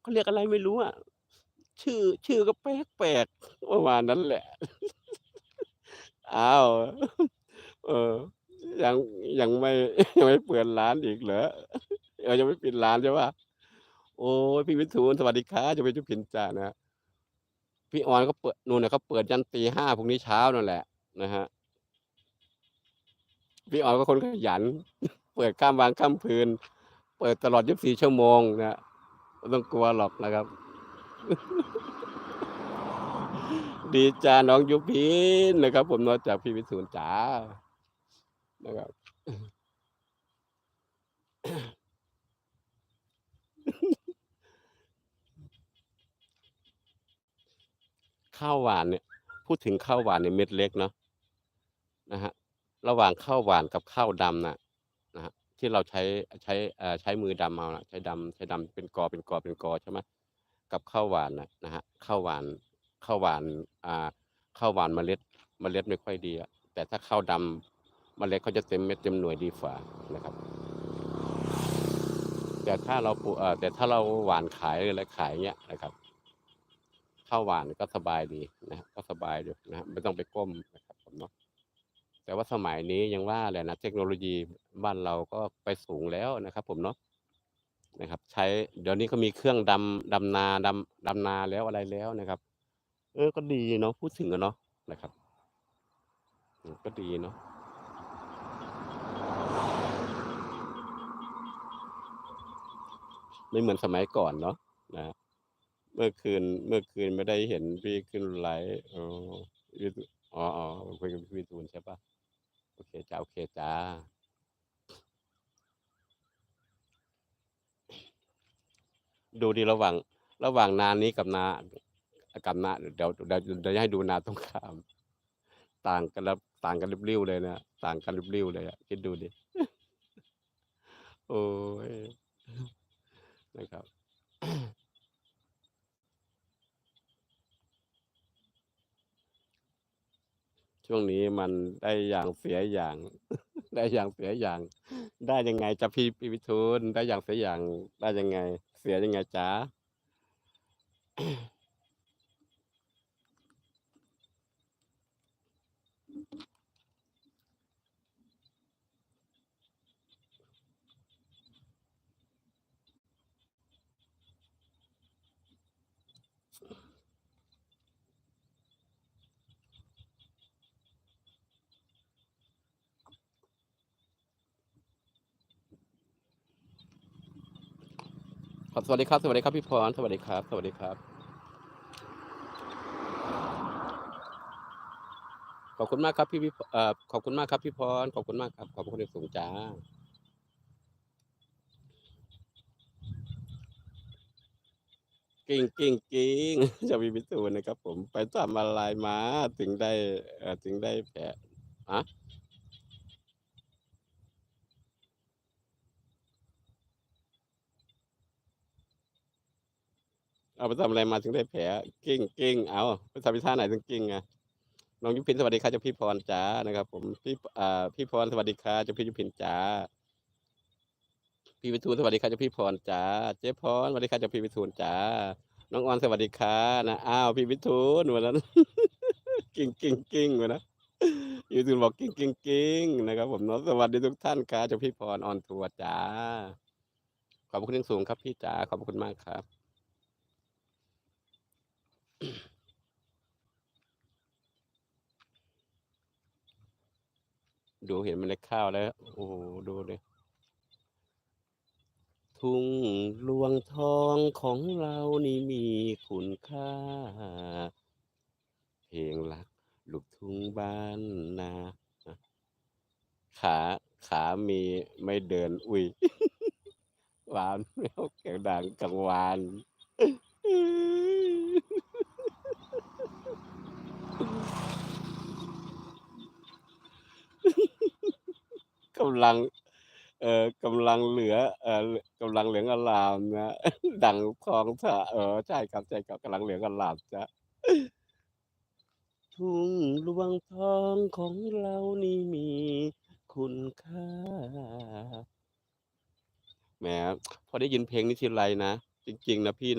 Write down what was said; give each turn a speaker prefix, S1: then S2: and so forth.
S1: เขาเรียกอะไรไม่รู้อะชื่อ ชื่อก็แปลกๆประมาณนั้นแหละอ้าวเออ ยังยังไม่ยังไม่เปิดร้านอีกเหรอ?เออยังไม่ปิดร้านใช่ปล่า?โอ๊ยพี่วิทูลสวัสดีครับจะไปจุพินจ้ะนะพี่ออนเขาเปิดนู่นน่ะเขาเปิดยันตี5พรุ่งนี้เช้านั่นแหละ นะครับพี่ออนก็คนขยัน เปิดข้ามวันข้ามคืนเปิดตลอด24ชั่วโมงนะ ไม่ต้องกลัวหรอกนะครับ ดีจ้ะน้องยุพินนะครับ ผมนาะจากพี่วิทูลจ๋านะครับข้าวหวานเนี่ย พูดถึงข้าวหวานเนี่ยเม็ดเล็กเนาะนะครับระหว่างข้าวหวานกับข้าวดำน่ะนะ ที่เราใช้ใช้เอ่อใช้มือดำเอาน่ะใช้ดำใช้ดำเป็นกอเป็นกอเป็นกอใช่ไหมกับข้าวหวานนะนะข้าวหวานข้าวหวานอ่าข้าวหวานเมล็ดเมล็ดไม่ค่อยดีอะแต่ถ้าข้าวดำเมล็ดเขาจะเต็มเม็ดเต็มหน่วยดีฝ่านะครับ แต่ถ้าเราปลูกเอ่อแต่ถ้าเราหวานขายหรืออะไรขายเงี้ยนะครับข้าวหวานก็สบายดีนะก็สบายอยู่นะไม่ต้องไปก้มนะครับผมเนาะ แต่ว่าสมัยนี้ยังว่าแหละนะเทคโนโลยีบ้านเราก็ไปสูงแล้วนะครับ ผมเนาะนะครับ ใช้เดี๋ยวนี้เขามีเครื่องดำดำนาดำดำนาแล้วอะไรแล้วนะครับ เออก็ดีเนาะพูดถึงอะเนาะนะครับ ก็ดีเนาะไม่เหมือนสมัยก่อนเนาะนะเมื่อคืนเมื่อคืนไม่ได้เห็นพี่ขึ้นไลฟ์อ๋ออ๋อคุยกับพี่วิทูลใช่ปล่า?โอเค จ้าโอเคจ้าดูดิระหว่าง ระหว่างนานนี้กับนากับนาเดี๋ยวเดี๋ยวเดี๋ยวจะให้ดูนาตรงข้าม ต่างกันแล้วต่างกันริบลิ้วเลยนะต่างกันริบลิ้วเลยอะคิดดูดิ โอ้ย นะครับ ช่วงนี้มันได้อย่างเสียอย่าง ได้อย่างเสียอย่าง ได้ยังไงจะพี่พี่วิทูลได้อย่างเสียอย่าง ได้ยังไง เสียยังไงจ๊ะ? ครับสวัสดีครับ สวัสดีครับพี่พรสวัสดีครับ สวัสดีครับ ขอบคุณมากครับพี่วิเอ่อขอบคุณมากครับพี่พรขอบคุณมากครับ ขอบคุณอย่สูงจ้ะกิ้งกิ้งกิ้งจากพี่วิทูลนะครับ ผมไปทำอะไรมา ถึงได้เอ่อถึงได้แผลฮะ? เอาไปทำอะไรมาถึงได้แผลกิ้งกิ้งอ้าไปทำอีท่าไหนถึงกิ้งอะ?น้องยุพินสวัสดีครับจาพี่พรจ๋านะครับ ผมพี่อ่าพี่พรสวัสดีครับจาพี่ยุพินจ๋าพี่วิทูลสวัสดีครับจาพี่พรจ๋าเจ๊พรสวัสดีครับจาพี่วิทูลจ๋าน้องออนสวัสดีครับนะอ้าวพี่วิทูลวันนั้นกิ้งกิ้งกิ้งอะนะพี่วิทูลบอกกิ้งกิ้งกิ้งนะครับ ผมเนาะสวัสดีทุกท่านครับจาพี่พร on tour จ้ะขอบคุณอย่สูงครับพี่จ๋าขอบคุณมากครับ ดูเห็นเมล็ดข้าวแล้ว โอ้โฮดูดิทุ่งรวงทองของเรานี่มีคุณค่า เพลงรักลูกทุ่งบ้านนา ขาขามีไม่เดิน อุ๊ยหวานแหววเสียงดังกังวาน กำลัง เอ่อกำลังเหลือ เอ่อกำลังเหลืองอร่ามนะดั่งทองสะเออใช่ครับๆกำลังเหลืองอร่ามจ๊ะทุ่งรวงทองของเรานี่มีคุณค่าแหมพอได้ยินเพลงนี้ทีไรนะ จริง ๆ นะพี่นะ